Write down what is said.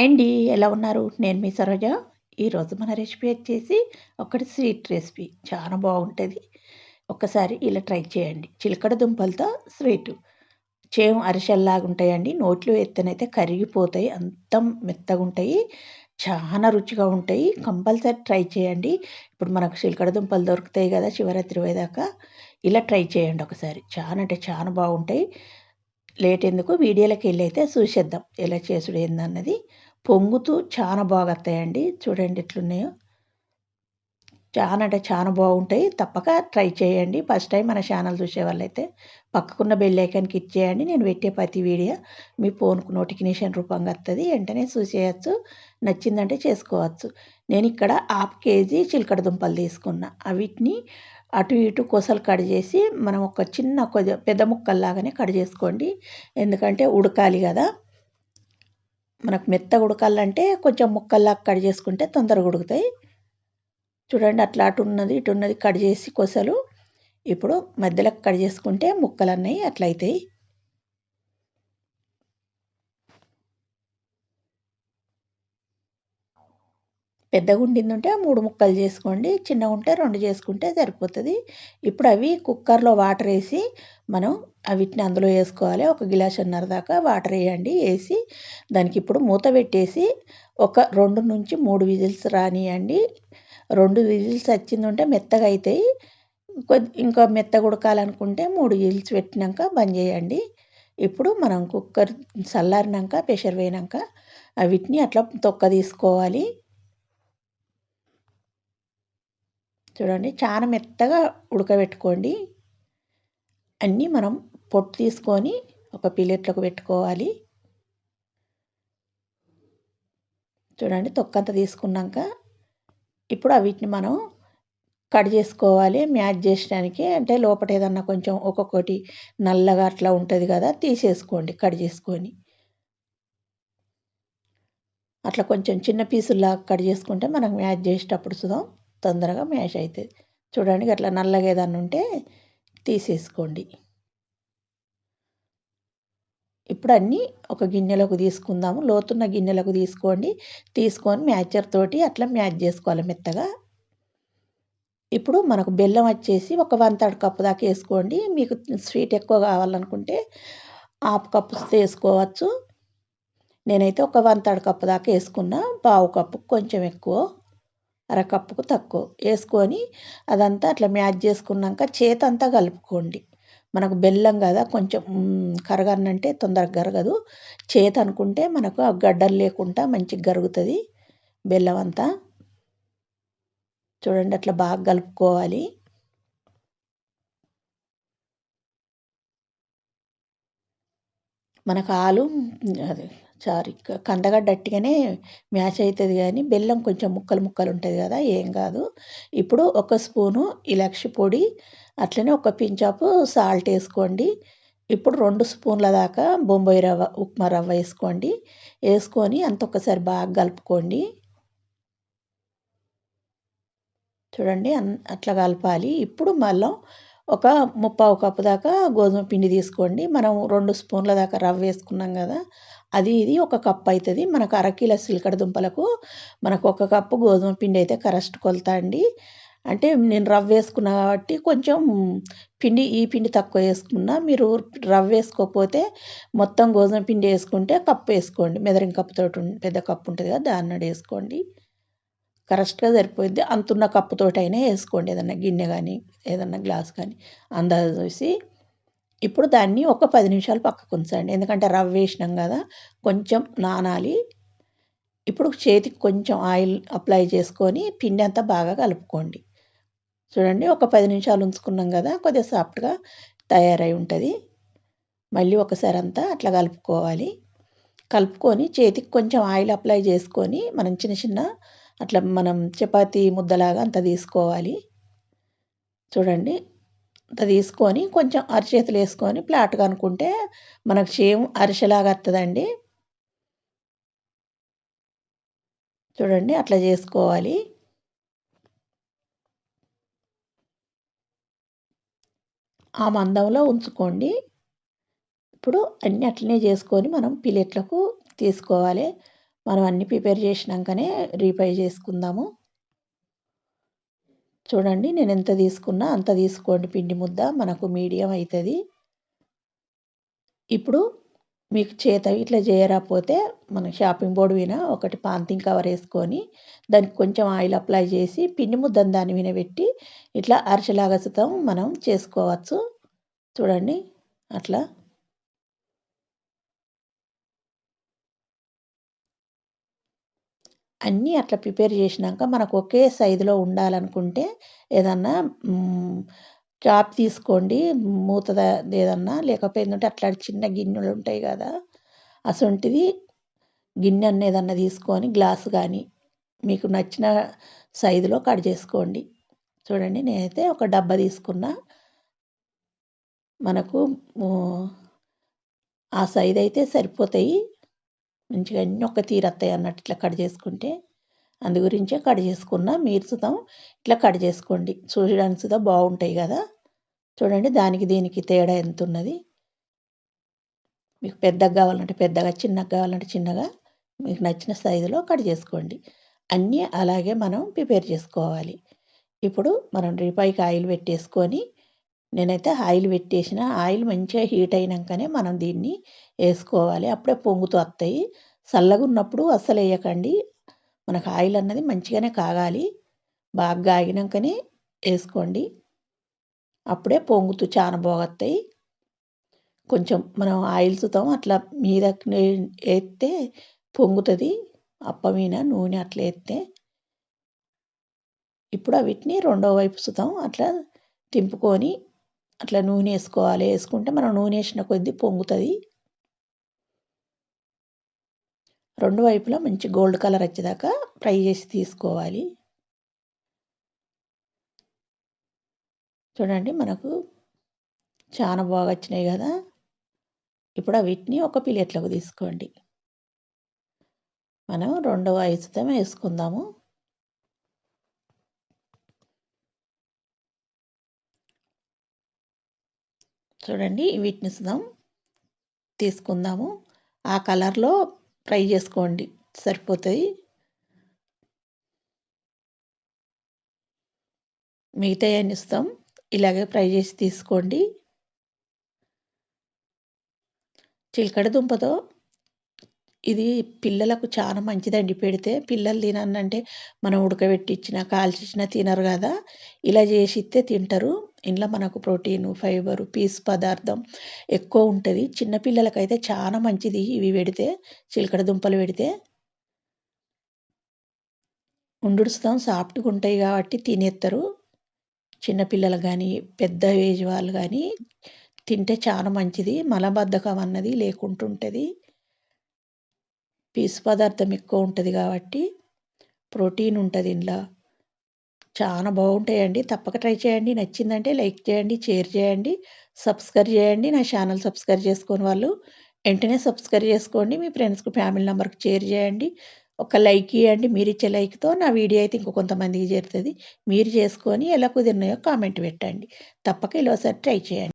అండి ఎలా ఉన్నారు? నేను మీ సరోజ. ఈరోజు మన రెసిపీ వచ్చేసి ఒకటి స్వీట్ రెసిపీ. చాలా బాగుంటుంది. ఒక్కసారి ఇలా ట్రై చేయండి. చిలకడ దుంపలతో స్వీట్. చేయం అరిసెల్లాగా ఉంటాయండి. నోట్లో ఎత్తనైతే కరిగిపోతాయి. అంత మెత్తగా ఉంటాయి. చాలా రుచిగా ఉంటాయి. కంపల్సరీ ట్రై చేయండి. ఇప్పుడు మనకు చిలకడ దుంపలు దొరుకుతాయి కదా శివరాత్రి పోయేదాకా. ఇలా ట్రై చేయండి ఒకసారి. చాలా అంటే చాలా బాగుంటాయి. లేట్ ఎందుకు? వీడియోలోకి వెళ్ళి అయితే చూసేద్దాం. ఎలా చేసుడు ఏందన్నది. పొంగుతూ చాలా బాగా వస్తాయండి చూడండి ఎట్లున్నాయో. చాలా అంటే చాలా బాగుంటాయి. తప్పక ట్రై చేయండి. ఫస్ట్ టైం మన ఛానల్ చూసే వాళ్ళైతే పక్కకున్న బెల్ ఐకాన్కి ఇచ్చేయండి నేను పెట్టే ప్రతి వీడియో మీ ఫోన్కు నోటిఫికేషన్ రూపంగా వస్తుంది వెంటనే చూసేయచ్చు. నచ్చిందంటే చేసుకోవచ్చు. నేను ఇక్కడ హాఫ్ కేజీ చిలకడ దుంపలు తీసుకున్నా. వీటిని అటు ఇటు కొసలు కట్ చేసి మనం ఒక చిన్న కొద్ది పెద్ద ముక్కల్లాగానే కట్ చేసుకోండి. ఎందుకంటే ఉడకాలి కదా. మనకు మెత్తగా ఉడకాలంటే కొంచెం ముక్కల్లాగా కట్ చేసుకుంటే తొందరగా ఉడుకుతాయి. చూడండి అట్లా అటు ఉన్నది ఇటు ఉన్నది కట్ చేసి కొసలు. ఇప్పుడు మధ్యలో కట్ చేసుకుంటే ముక్కలు అన్నవి అట్లా అవుతాయి పెద్దగా ఉండిందంటే మూడు ముక్కలు చేసుకోండి చిన్నగా ఉంటే రెండు చేసుకుంటే సరిపోతుంది. ఇప్పుడు అవి కుక్కర్లో వాటర్ వేసి మనం వీటిని అందులో వేసుకోవాలి. ఒక గిలాసున్నర దాకా వాటర్ వేయండి వేసి దానికి ఇప్పుడు మూత పెట్టేసి ఒక రెండు నుంచి మూడు విజిల్స్ రానియండి. రెండు విజిల్స్ వచ్చిందంటే మెత్తగా అవుతాయి కొద్ది ఇంకా మెత్తగా ఉడకాలనుకుంటే మూడు విజిల్స్ పెట్టినాక బంద్ చేయండి. ఇప్పుడు మనం కుక్కర్ చల్లారినాక ప్రెషర్ పోయినాక వీటిని అట్లా తొక్క తీసుకోవాలి. చూడండి చాలా మెత్తగా ఉడకబెట్టుకోండి. అన్నీ మనం పొట్టు తీసుకొని ఒక ప్లేట్లోకి పెట్టుకోవాలి. చూడండి తొక్కంత తీసుకున్నాక ఇప్పుడు వీటిని మనం కట్ చేసుకోవాలి మ్యాచ్ చేయడానికి అంటే లోపల ఏదన్నా కొంచెం ఒక్కొక్కటి నల్లగా అట్లా ఉంటుంది కదా తీసేసుకోండి కట్ చేసుకొని. అట్లా కొంచెం చిన్న పీసుల్లా కట్ చేసుకుంటే మనం మ్యాచ్ చేసేటప్పుడు చూద్దాం తొందరగా మ్యాష్ అవుతుంది చూడండి అట్లా నల్లగా ఏదన్నా ఉంటే తీసేసుకోండి. ఇప్పుడు అన్నీ ఒక గిన్నెలోకి తీసుకుందాము. లోతున్న గిన్నెలకు తీసుకోండి. తీసుకొని మ్యాచర్ తోటి అట్లా మ్యాచ్ చేసుకోవాలి మెత్తగా. ఇప్పుడు మనకు బెల్లం వచ్చేసి ఒక వన్ థర్డ్ కప్పు దాకా వేసుకోండి. మీకు స్వీట్ ఎక్కువ కావాలనుకుంటే హాఫ్ కప్పు వేసుకోవచ్చు. నేనైతే ఒక వన్ థర్డ్ కప్పు దాకా వేసుకున్నా. పావు కప్పు కొంచెం ఎక్కువ. అరకప్పుకు తక్కువ. వేసుకొని అదంతా అట్లా మ్యాచ్ చేసుకున్నాక చేతంతా కలుపుకోండి. మనకు బెల్లం కదా కొంచెం కరగనంటే తొందరగా కరగదు. చేత అనుకుంటే మనకు ఆ గడ్డలు లేకుండా మంచిగా కరుగుతుంది బెల్లం అంతా. చూడండి అట్లా బాగా కలుపుకోవాలి. మనకు ఆలు అది సారీ కందగడ్డ అట్టిగానే మ్యాచ్ అవుతుంది కానీ బెల్లం కొంచెం ముక్కలు ముక్కలు ఉంటుంది కదా ఏం కాదు. ఇప్పుడు ఒక స్పూను ఇలాక్షి పొడి అట్లనే ఒక పించాపు సాల్ట్ వేసుకోండి. ఇప్పుడు రెండు స్పూన్ల దాకా బొంబాయి రవ్వ ఉప్మా రవ్వ వేసుకోండి. వేసుకొని అంత ఒకసారి బాగా కలుపుకోండి. చూడండి అట్లా కలపాలి. ఇప్పుడు మళ్ళీ ఒక ముప్పావు కప్పు దాకా గోధుమ పిండి తీసుకోండి. మనం రెండు స్పూన్ల దాకా రవ్వ వేసుకున్నాం కదా అది ఇది ఒక కప్ అవుతుంది మనకు అరకిల సిలికడ దుంపలకు మనకు ఒక కప్పు గోధుమ పిండి అయితే కరెక్ట్ కొలత అండి. అంటే నేను రవ్వ వేసుకున్నా కాబట్టి కొంచెం పిండి ఈ పిండి తక్కువ వేసుకున్నా మీరు రవ్వ వేసుకోకపోతే మొత్తం గోధుమ పిండి వేసుకుంటే కప్పు వేసుకోండి. మెదరింగ్ కప్పుతో పెద్ద కప్పు ఉంటుంది కదా దాన్ని వేసుకోండి. కరెక్ట్గా సరిపోయింది అంతున్న కప్పుతోటైనా వేసుకోండి. ఏదన్నా గిన్నె కానీ ఏదన్నా గ్లాస్ కానీ అందాజ చూసి ఇప్పుడు దాన్ని ఒక పది నిమిషాలు పక్కకు ఉంచండి. ఎందుకంటే రవ్వ వేసినాం కదా కొంచెం నానాలి. ఇప్పుడు చేతికి కొంచెం ఆయిల్ అప్లై చేసుకొని పిండి అంతా బాగా కలుపుకోండి. చూడండి ఒక పది నిమిషాలు ఉంచుకున్నాం కదా కొద్దిగా సాఫ్ట్గా తయారై ఉంటుంది. మళ్ళీ ఒకసారి అంతా అట్లా కలుపుకోవాలి. కలుపుకొని చేతికి కొంచెం ఆయిల్ అప్లై చేసుకొని మనం చిన్న చిన్న అట్లా మనం చపాతీ ముద్దలాగా అంత తీసుకోవాలి. చూడండి తీసుకొని కొంచెం అరిచేతులు వేసుకొని ఫ్లాట్గా అనుకుంటే మనకు సేమ్ అరిసెలాగా వస్తుందండి చూడండి అట్లా చేసుకోవాలి. ఆ మందంలో ఉంచుకోండి. ఇప్పుడు అన్నీ అట్లనే చేసుకొని మనం ప్లేట్లకు తీసుకోవాలి. మనం అన్నీ ప్రిపేర్ చేసినాకనే రీఫై చేసుకుందాము. చూడండి నేను ఎంత తీసుకున్నా అంత తీసుకోండి పిండి ముద్ద మనకు మీడియం అవుతుంది ఇప్పుడు మీకు చేత ఇట్లా చేయరాకపోతే మన షాపింగ్ బోర్డు మీద ఒకటి పాంతింగ్ కవర్ వేసుకొని దానికి కొంచెం ఆయిల్ అప్లై చేసి పిండి ముద్దను దాని మీద పెట్టి ఇట్లా అరిసెలాగా సుతం మనం చేసుకోవచ్చు. చూడండి అట్లా. అన్నీ అట్లా ప్రిపేర్ చేసినాక మనకు ఒకే సైజులో ఉండాలనుకుంటే ఏదన్నా చాప్ తీసుకోండి మూతది ఏదన్నా లేకపోయిందంటే అట్లా చిన్న గిన్నెలు ఉంటాయి కదా అసొంటిది గిన్నె అన్న ఏదన్నా తీసుకొని గ్లాస్ కానీ మీకు నచ్చిన సైజులో కట్ చేసుకోండి. చూడండి నేనైతే ఒక డబ్బా తీసుకున్నా. మనకు ఆ సైజు అయితే సరిపోతాయి. మంచిగా అన్నీ ఒక తీరత్తాయి అన్నట్టు ఇట్లా కట్ చేసుకుంటే అందు గురించే కట్ చేసుకున్నా మీరు సుతం ఇట్లా కట్ చేసుకోండి. చూడడానికి సుతా బాగుంటాయి కదా. చూడండి దానికి దీనికి తేడా ఎంత ఉన్నది మీకు పెద్దగా కావాలంటే పెద్దగా చిన్నగా కావాలంటే చిన్నగా మీకు నచ్చిన సైజులో కట్ చేసుకోండి. అన్నీ అలాగే మనం ప్రిపేర్ చేసుకోవాలి. ఇప్పుడు మనం రిపాయికి ఆయిల్ పెట్టేసుకొని నేనైతే ఆయిల్ పెట్టేసిన. ఆయిల్ మంచిగా హీట్ అయినాకనే మనం దీన్ని వేసుకోవాలి. అప్పుడే పొంగుతూ వస్తాయి. చల్లగా ఉన్నప్పుడు అస్సలు వేయకండి. మనకు ఆయిల్ అన్నది మంచిగానే కాగాలి. బాగా కాగినాకనే వేసుకోండి. అప్పుడే పొంగుతూ చాలా బాగొస్తాయి. కొంచెం మనం ఆయిల్ సుతాం అట్లా మీద వేస్తే పొంగుతుంది. అప్పమీన నూనె అట్లా వేస్తే. ఇప్పుడు వీటిని రెండో వైపు సుతాం. అట్లా తింపుకొని అట్లా నూనె వేసుకోవాలి. వేసుకుంటే మనం నూనె వేసిన కొద్దీ పొంగుతుంది. రెండు వైపులా మంచి గోల్డ్ కలర్ వచ్చేదాకా ఫ్రై చేసి తీసుకోవాలి. చూడండి మనకు చాలా బాగా వచ్చినాయి కదా. ఇప్పుడు వీటిని ఒక ప్లేట్లోకి తీసుకోండి. మనం రెండవ ఐసుతం వేసుకుందాము. చూడండి వీటిని సుదాం తీసుకుందాము. ఆ కలర్లో ఫ్రై చేసుకోండి సరిపోతుంది మిగతా అని ఇస్తాం ఇలాగే ఫ్రై చేసి తీసుకోండి. చిలకడ దుంపతో ఇది పిల్లలకు చాలా మంచిదండి. పెడితే పిల్లలు తినన్నంటే మనం ఉడకబెట్టి ఇచ్చినా కాల్చిచ్చినా తినరు కదా. ఇలా చేసి ఇస్తే తింటారు. ఇంట్లో మనకు ప్రోటీన్ ఫైబర్ పీస్ పదార్థం ఎక్కువ ఉంటుంది. చిన్నపిల్లలకైతే చాలా మంచిది ఇవి పెడితే చిలకడ దుంపలు పెడితే. ఉండుడుస్తాం సాఫ్ట్గా ఉంటాయి కాబట్టి తినేస్తారు చిన్నపిల్లలు కానీ పెద్ద ఏజ్ వాళ్ళు కానీ తింటే చాలా మంచిది. మలబద్ధకం అన్నది లేకుంటుంటుంది పీసు పదార్థం ఎక్కువ ఉంటుంది కాబట్టి ప్రోటీన్ ఉంటుంది ఇందులో చాలా బాగుంటాయండి. తప్పక ట్రై చేయండి. నచ్చిందంటే లైక్ చేయండి షేర్ చేయండి సబ్స్క్రైబ్ చేయండి. నా ఛానల్ సబ్స్క్రైబ్ చేసుకుని వాళ్ళు వెంటనే సబ్స్క్రైబ్ చేసుకోండి. మీ ఫ్రెండ్స్కి ఫ్యామిలీ నెంబర్కి షేర్ చేయండి. ఒక లైక్ ఇవ్వండి మీరు ఇచ్చే లైక్తో నా వీడియో అయితే ఇంకో కొంతమందికి చేరుతుంది. మీరు చేసుకొని ఎలా కుదిరినాయో కామెంట్ పెట్టండి. తప్పక ఇలా ట్రై చేయండి.